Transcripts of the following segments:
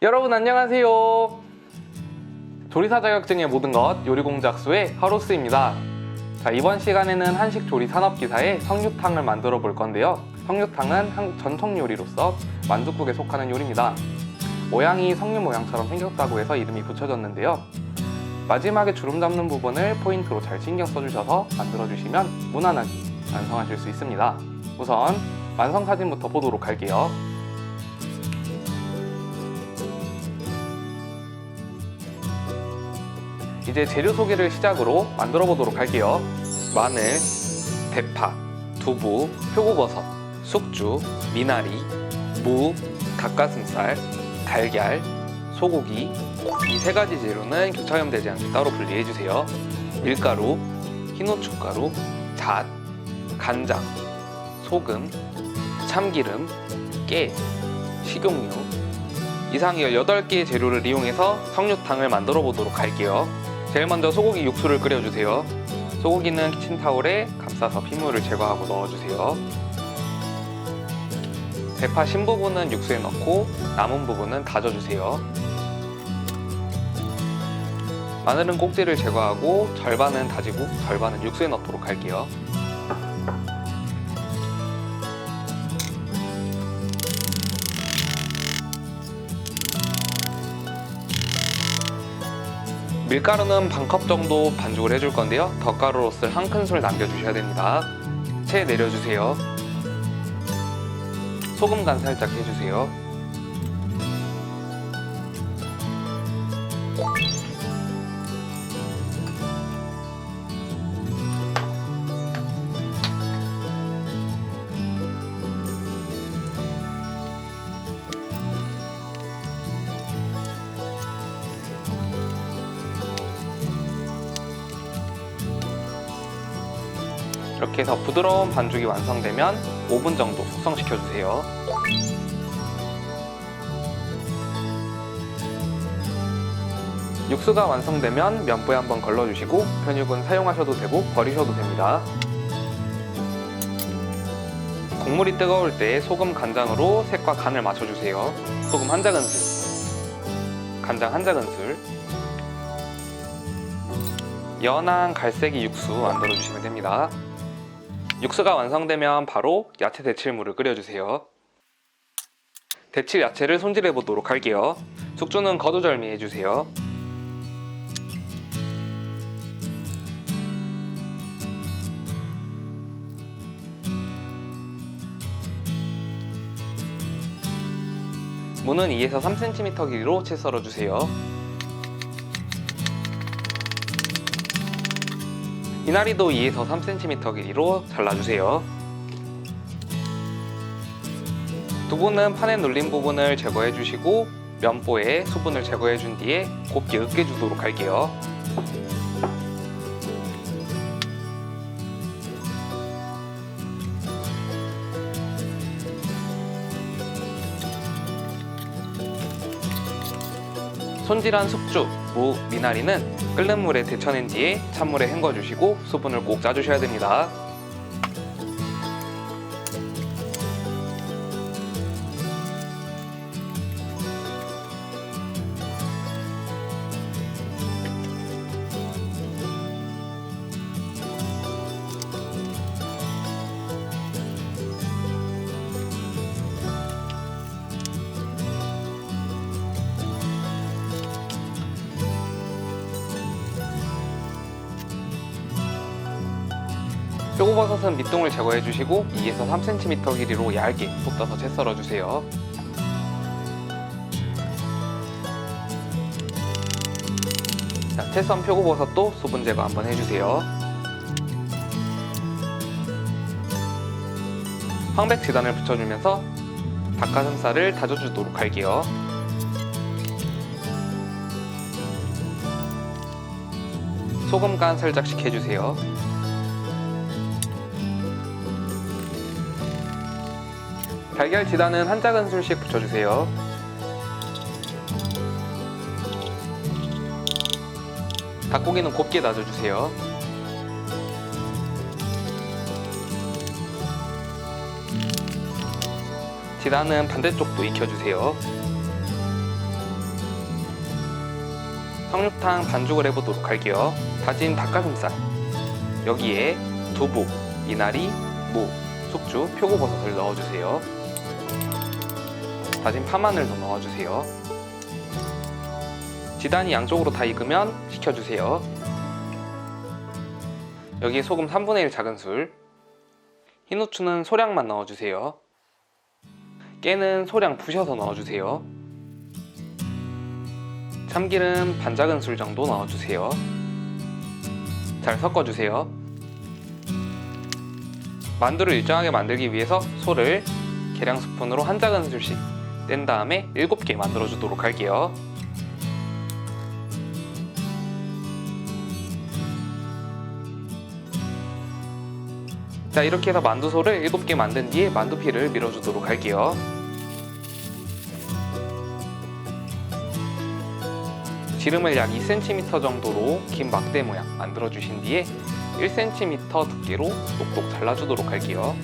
여러분 안녕하세요. 조리사 자격증의 모든 것 요리공작소의 하로스입니다. 자, 이번 시간에는 한식 조리 산업 기사의 성육탕을 만들어 볼 건데요. 성육탕은 한국 전통 요리로서 만둣국에 속하는 요리입니다. 모양이 석류 모양처럼 생겼다고 해서 이름이 붙여졌는데요. 마지막에 주름 잡는 부분을 포인트로 잘 신경 써주셔서 만들어 주시면 무난하게 완성하실 수 있습니다. 우선 완성 사진부터 보도록 할게요. 이제 재료 소개를 시작으로 만들어 보도록 할게요. 마늘, 대파, 두부, 표고버섯, 숙주, 미나리, 무, 닭가슴살, 달걀, 소고기 이 세 가지 재료는 교차염되지 않게 따로 분리해 주세요. 밀가루, 흰후춧가루, 잣, 간장, 소금, 참기름, 깨, 식용유 이상 18개의 재료를 이용해서 성류탕을 만들어 보도록 할게요. 제일 먼저 소고기 육수를 끓여주세요. 소고기는 키친타올에 감싸서 핏물을 제거하고 넣어주세요. 대파 신 부분은 육수에 넣고 남은 부분은 다져주세요. 마늘은 꼭지를 제거하고 절반은 다지고 절반은 육수에 넣도록 할게요. 밀가루는 반컵 정도 반죽을 해줄 건데요. 덧가루로스 한 큰술 남겨주셔야 됩니다. 채 내려주세요. 소금 간 살짝 해주세요. 이렇게 해서 부드러운 반죽이 완성되면 5분 정도 숙성시켜 주세요. 육수가 완성되면 면보에 한번 걸러주시고 편육은 사용하셔도 되고 버리셔도 됩니다. 국물이 뜨거울 때 소금 간장으로 색과 간을 맞춰주세요. 소금 한 작은술, 간장 한 작은술, 연한 갈색이 육수 만들어 주시면 됩니다. 육수가 완성되면 바로 야채 데칠물을 끓여주세요. 데칠 야채를 손질해 보도록 할게요. 숙주는 거두절미 해주세요. 무는 2에서 3cm 길이로 채 썰어주세요. 미나리도 2에서 3cm 길이로 잘라주세요. 두부는 판에 눌린 부분을 제거해 주시고 면보에 수분을 제거해 준 뒤에 곱게 으깨 주도록 할게요. 손질한 숙주, 무, 미나리는 끓는 물에 데쳐낸 뒤에 찬물에 헹궈 주시고 수분을 꼭 짜주셔야 됩니다. 표고버섯은 밑동을 제거해 주시고 2에서 3cm 길이로 얇게 볶아서 채 썰어 주세요. 자, 채썬 표고버섯도 수분 제거 한번 해주세요. 황백 지단을 붙여주면서 닭가슴살을 다져주도록 할게요. 소금 간 살짝씩 해주세요. 달걀 지단은 한 작은술씩 붙여주세요. 닭고기는 곱게 다져주세요. 지단은 반대쪽도 익혀주세요. 성육탕 반죽을 해보도록 할게요. 다진 닭가슴살, 여기에 두부, 미나리, 무, 숙주, 표고버섯을 넣어주세요. 다진 파마늘도 넣어주세요. 지단이 양쪽으로 다 익으면 식혀주세요. 여기에 소금 3분의 1 작은 술, 흰 후추는 소량만 넣어주세요. 깨는 소량 부셔서 넣어주세요. 참기름 반 작은 술 정도 넣어주세요. 잘 섞어주세요. 만두를 일정하게 만들기 위해서 소를 계량 스푼으로 한 작은 술씩 뗀 다음에 7개 만들어 주도록 할게요. 자 이렇게 해서 만두소를 7개 만든 뒤에 만두피를 밀어주도록 할게요. 지름을 약 2cm 정도로 긴 막대 모양 만들어 주신 뒤에 1cm 두께로 똑똑 잘라주도록 할게요.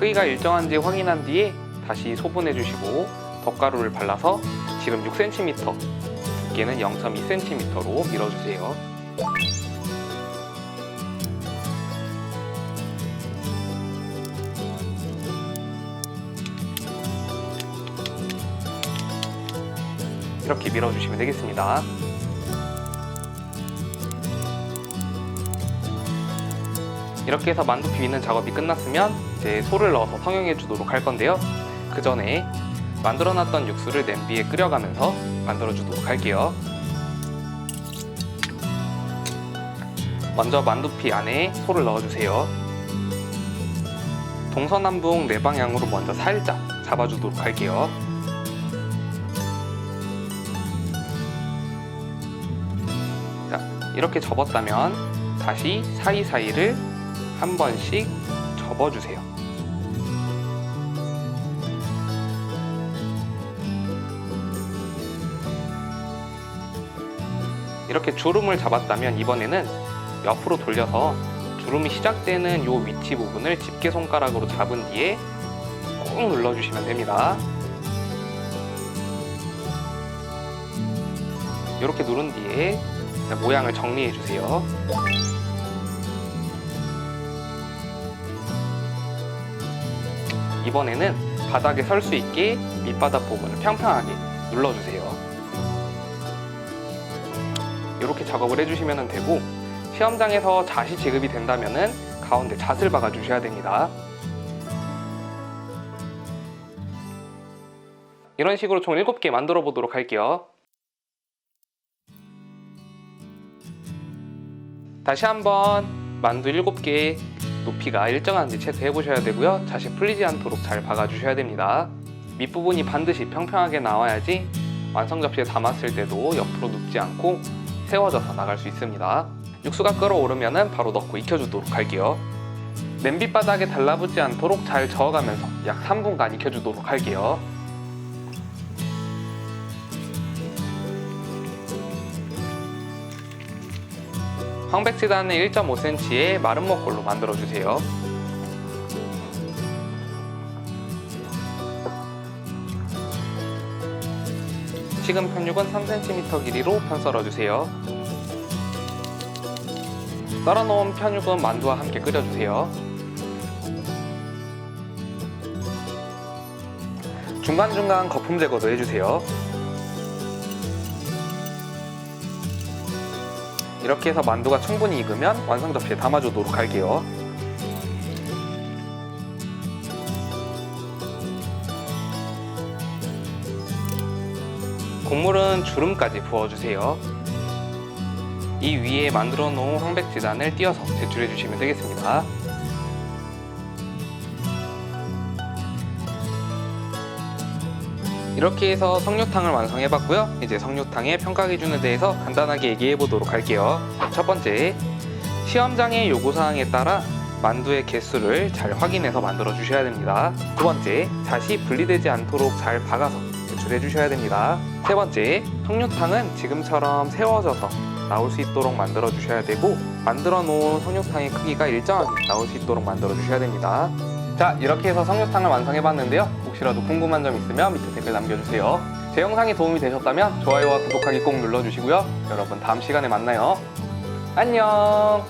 크기가 일정한지 확인한 뒤에 다시 소분해 주시고 덧가루를 발라서 지름 6cm, 두께는 0.2cm로 밀어주세요. 이렇게 밀어주시면 되겠습니다. 이렇게 해서 만두피 미는 작업이 끝났으면 이제 소를 넣어서 성형해 주도록 할 건데요. 그 전에 만들어놨던 육수를 냄비에 끓여가면서 만들어 주도록 할게요. 먼저 만두피 안에 소를 넣어주세요. 동서남북 네 방향으로 먼저 살짝 잡아주도록 할게요. 자, 이렇게 접었다면 다시 사이사이를 한 번씩 접어주세요. 이렇게 주름을 잡았다면 이번에는 옆으로 돌려서 주름이 시작되는 요 위치 부분을 집게 손가락으로 잡은 뒤에 꾹 눌러주시면 됩니다. 이렇게 누른 뒤에 모양을 정리해 주세요. 이번에는 바닥에 설 수 있게 밑바닥 부분을 평평하게 눌러주세요. 이렇게 작업을 해주시면 되고 시험장에서 자시 지급이 된다면 가운데 잣을 박아주셔야 됩니다. 이런 식으로 총 7개 만들어 보도록 할게요. 다시 한번 만두 7개 높이가 일정한지 체크해 보셔야 되고요. 자시 풀리지 않도록 잘 박아 주셔야 됩니다. 밑부분이 반드시 평평하게 나와야지 완성 접시에 담았을 때도 옆으로 눕지 않고 세워져서 나갈 수 있습니다. 육수가 끓어오르면 바로 넣고 익혀주도록 할게요. 냄비 바닥에 달라붙지 않도록 잘 저어가면서 약 3분간 익혀주도록 할게요. 황백지단은 1.5cm의 마른 먹골로 만들어주세요. 식은 편육은 3cm 길이로 편 썰어주세요. 썰어놓은 편육은 만두와 함께 끓여주세요. 중간중간 거품 제거도 해주세요. 이렇게 해서 만두가 충분히 익으면 완성 접시에 담아주도록 할게요. 국물은 주름까지 부어주세요. 이 위에 만들어 놓은 황백지단을 띄어서 제출해 주시면 되겠습니다. 이렇게 해서 성류탕을 완성해 봤고요. 이제 성류탕의 평가 기준에 대해서 간단하게 얘기해 보도록 할게요. 첫 번째, 시험장의 요구사항에 따라 만두의 개수를 잘 확인해서 만들어 주셔야 됩니다. 두 번째, 잣이 분리되지 않도록 잘 박아서 제출해 주셔야 됩니다. 세 번째, 성류탕은 지금처럼 세워져서 나올 수 있도록 만들어 주셔야 되고 만들어 놓은 성류탕의 크기가 일정하게 나올 수 있도록 만들어 주셔야 됩니다. 자 이렇게 해서 성류탕을 완성해 봤는데요 혹시라도 궁금한 점 있으면 밑에 댓글 남겨주세요. 제 영상이 도움이 되셨다면 좋아요와 구독하기 꼭 눌러주시고요. 여러분 다음 시간에 만나요. 안녕